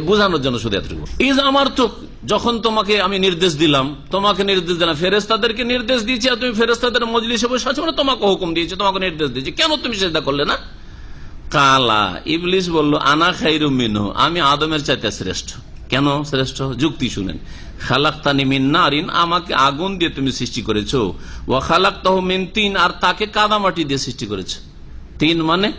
বোঝানোর জন্য শুধু এতটুকু। ইজ আমার তো যখন তোমাকে আমি নির্দেশ দিলাম, তোমাকে নির্দেশ দিলাম ফেরেস্তাদেরকে নির্দেশ দিয়েছি আর তুমি ফেরেস্তাদের মজলিসে বসে আছো তোমাকে হুকুম দিয়েছে, তোমাকে নির্দেশ দিয়েছি। কেন তুমি সেটা করলে না? কালা, ইবলিস বলল, আনা খাইরু মিনু আমি আদমের চাইতে শ্রেষ্ঠ। কেন শ্রেষ্ঠ? যুক্তি শুনেন। খালাক্তানি মিন নারিন। আমাকে আগুন দিয়ে তুমি সৃষ্টি করেছ। ও খালাক্তাহ মিন তিন। আর তাকে কাদামাটি দিয়ে সৃষ্টি করেছ। তিন মানে?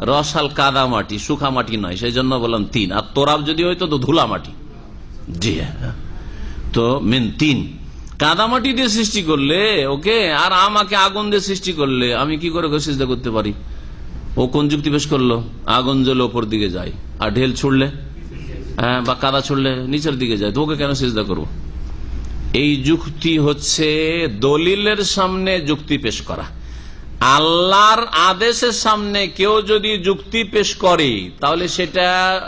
রসাল কাদা মাটি, সুখা মাটি নয় সেই জন্য বললাম তিন। আর তোরাব যদি হয়তো তো ধুলা মাটি। জি হ্যাঁ। তো মেন তিন। কাদামাটি দিয়ে সৃষ্টি করলে, ওকে, আর আমাকে আগুন দিয়ে সৃষ্টি করলে, আমি কি করে সিজদা করতে পারি? ও কোন যুক্তি পেশ করল? আগুন জ্বলে ওপর দিকে যায়। আর ঢেল ছুড়লে? হ্যাঁ বা কাদা ছুড়লে নিচের দিকে যায়। তো ওকে কেন সিজদা করব? এই যুক্তি হচ্ছে দলিলের সামনে যুক্তি পেশ করা। আল্লাহর আদেশের সামনে কেউ যদি যুক্তি পেশ করে, তাহলে সেটা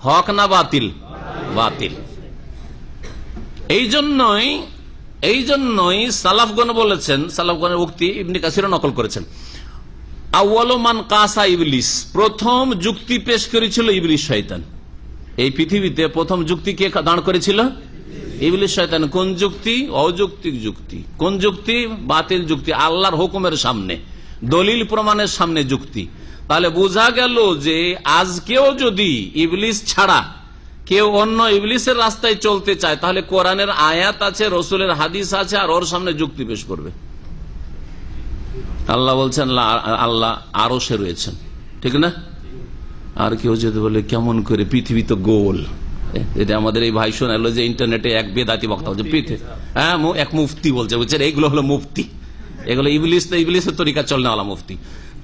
হক না বাতিল? বাতিল। এই জন্যই এই জন্যই সালাফগণ বলেছেন, সালাফগণের উক্তি ইবনি কাসির নকল করেছেন। আউ্বালমান কাসা ইবলিস, প্রথম যুক্তি পেশ করেছিল ইবলিস শয়তান। এই পৃথিবীতে প্রথম যুক্তি কে দাঁড় করেছিল? ইবলিস শয়তান। কোন যুক্তি? অযৌক্তিক যুক্তি। কোন যুক্তি? বাতিল যুক্তি। আল্লাহর হুকুমের সামনে। দলিল প্রমাণের সামনে যুক্তি। তাহলে বোঝা গেল যে আজকেও যদি ইবলিস ছাড়া কেউ অন্য ইবলিসের রাস্তায় চলতে চায়, তাহলে কোরআনের আয়াত আছে, রসুলের হাদিস আছে, আর ওর সামনে যুক্তি পেশ করবে। আল্লাহ বলছেন আল্লাহ আরও সে রয়েছেন। ঠিক না? আর কেউ যদি বলে, কেমন করে পৃথিবী তো গোল। এটা আমাদের এই ভাই শোনালো যে ইন্টারনেটে এক বেদাতি বক্তা বলছে পৃথিবী হ্যাঁ এক মুফতি বলছে, বুঝছেন? এইগুলো হলো মুফতি। এগুলো ইবলিস ইবলিসের তরিকা চলনেওয়ালা মুফতি।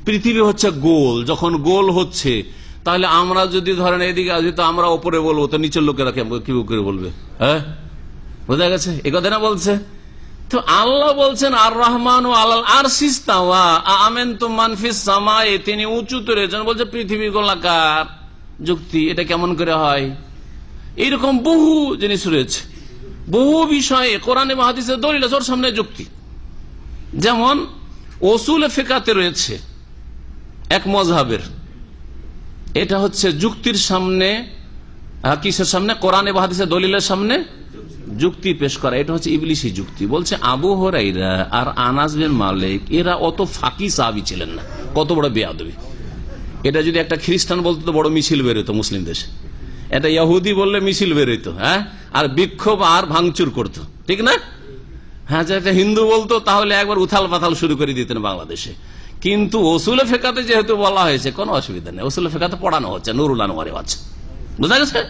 পৃথিবী হচ্ছে গোল, যখন গোল হচ্ছে, তাহলে আমরা যদি ধরেন এদিকে আসি, তো আমরা ওপরে বলব, তো নিচের লোকেরা কি করে বলবে? হ্যাঁ? বোঝা গেছে? এ কথা না বলছে? তো আল্লাহ বলছেন, আর রহমান ও আল্লাহ আর সিস্তাওয়া আমেন তো মানফিস সামায়ে তিনি উঁচুতে রয়েছেন বলছে, পৃথিবী গোলাকার যুক্তি, এটা কেমন করে হয়? এইরকম বহু জিনিস রয়েছে। বহু বিষয়ে কোরআনে মাহাদিসের দলিল ওর সামনে যুক্তি। যেমন ওসুল ফেকাতে রয়েছে এক মজহাবের। এটা হচ্ছে যুক্তির সামনে কিসের সামনে? কোরআনে বাহাদিসের দলিলের সামনে যুক্তি পেশ করা। এটা হচ্ছে ইবলিশি যুক্তি। বলছে আবু হরাইরা আর আনাস বিন মালিক, এরা অত ফাঁকি সাহাবি ছিলেন না। কত বড় বেয়াদবি। এটা যদি একটা খ্রিস্টান বলতো তো বড় মিছিল বেরোতো মুসলিম দেশে। এটা ইহুদি বললে মিছিল বেরোতো হ্যাঁ? আর বিক্ষোভ আর ভাঙচুর করতো। ঠিক না? হ্যাঁ যেটা হিন্দু বলতো, তাহলে একবার উথাল পাথাল শুরু করে দিতেন বাংলাদেশে। কিন্তু ওসুলে ফেকাতে যেহেতু বলা হয়েছে, কোনো অসুবিধা নেই। ওসুলে ফেকাতে পড়ানো হচ্ছে, নুরুল আনোয়ারে আছে বুঝা গেছে?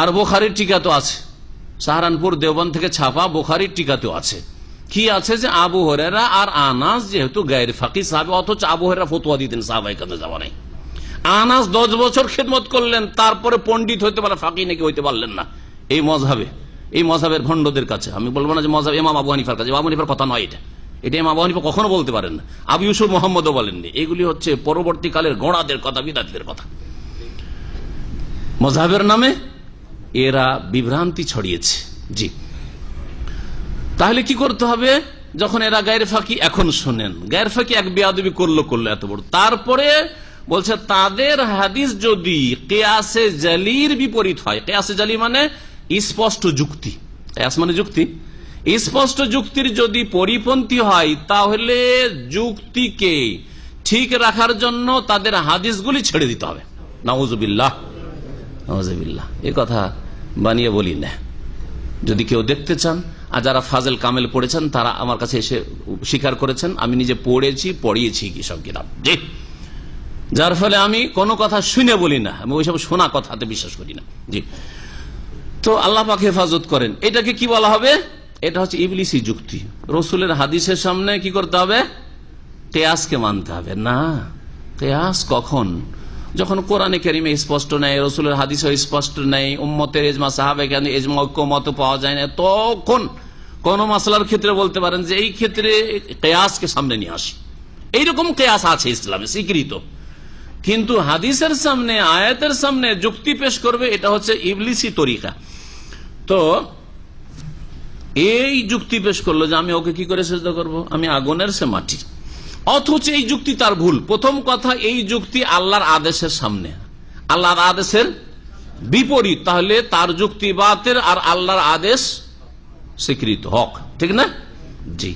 আর বোখারির টিকা তো আছে। সাহারানপুর দেওবন থেকে ছাপা বোখারির টিকা তো আছে। কি আছে যে আবু হরেরা আর আনাস যেহেতু গায়ের ফাঁকি সাহাবে, অথচ আবু হরেরা ফতুয়া দিতেন সাহাবাই কাছে যাওয়া নেই আনাস দশ বছর খেদমত করলেন, তারপরে পন্ডিত হইতে পারে, ফাঁকি নাকি হইতে পারলেন না। এই মজাবে এই মজাবের ভণ্ডদের কাছে। আমি বলব না যে মজাব এমাম আবু হানিফার কাছে। আবু হানিফার কথা নয় এটা। এটা এমাম আবু হানিফা কখনো বলতে পারেন না। আবু ইউসুফ মোহাম্মদও বলেননি। এগুলি হচ্ছে পরবর্তীকালের গোড়াদের কথা, বিদাতিদের কথা। মজাহের নামে এরা বিভ্রান্তি ছড়িয়েছে। জি। তাহলে কি করতে হবে? যখন এরা গায়ের ফাঁকি এখন শোনেন। গায়ের ফাঁকি এক বেয়াদবি করল করল এত বড়। তারপরে বলছে, তাদের হাদিস যদি কেয়াসে জালির বিপরীত হয়, কেয়াসে জালি মানে স্পষ্ট যুক্তি। মানে যুক্তি। স্পষ্ট যুক্তির যদি পরিপন্থী হয়, তাহলে যুক্তিকে ঠিক রাখার জন্য তাদের হাদিসগুলি ছেড়ে দিতে হবে। নওয়াজবিল্লাহ এ কথা বানিয়ে বলি না। যদি কেউ দেখতে চান, আর যারা ফাজেল কামেল পড়েছেন, তারা আমার কাছে এসে স্বীকার করেছেন, আমি নিজে পড়েছি, পড়িয়েছি কি সব কিতাব। জি। যার ফলে আমি কোনো কথা শুনে বলি না, আমি ওইসব শোনা কথাতে বিশ্বাস করি না। জি। তো আল্লাহ পাকে হেফাজত করেন। এটাকে কি বলা হবে? এটা হচ্ছে ইবলিসি যুক্তি। রসুলের হাদিসের সামনে কি করতে হবে? কেয়াসকে মানতে হবে। না, কেয়াস কখন? যখন কোরআনে কেরিমে স্পষ্ট নেই, রসুলের হাদিসও স্পষ্ট নেই, উম্মতের এজমা সাহাবে কেন এজমা ঐক্য মত পাওয়া যায় না, তখন কোন মাসলার ক্ষেত্রে বলতে পারেন যে এই ক্ষেত্রে কেয়াসকে সামনে নিয়ে আসি। এইরকম কেয়াস আছে ইসলামে, স্বীকৃত। কিন্তু হাদিসের সামনে, আয়াতের সামনে যুক্তি পেশ করবে, এটা হচ্ছে ইবলিসি তরিকা। তো এই যুক্তি পেশ করল যে আমি ওকে কি করে চেষ্টা করব? আমি আগুনের সে মাটি। অথচ এই যুক্তি তার ভুল। প্রথম কথা, এই যুক্তি আল্লাহর আদেশের সামনে। আল্লাহর আদেশের বিপরীত। তাহলে তার যুক্তিবাদের আর আল্লাহর আদেশ স্বীকৃত। হক। ঠিক না? জি।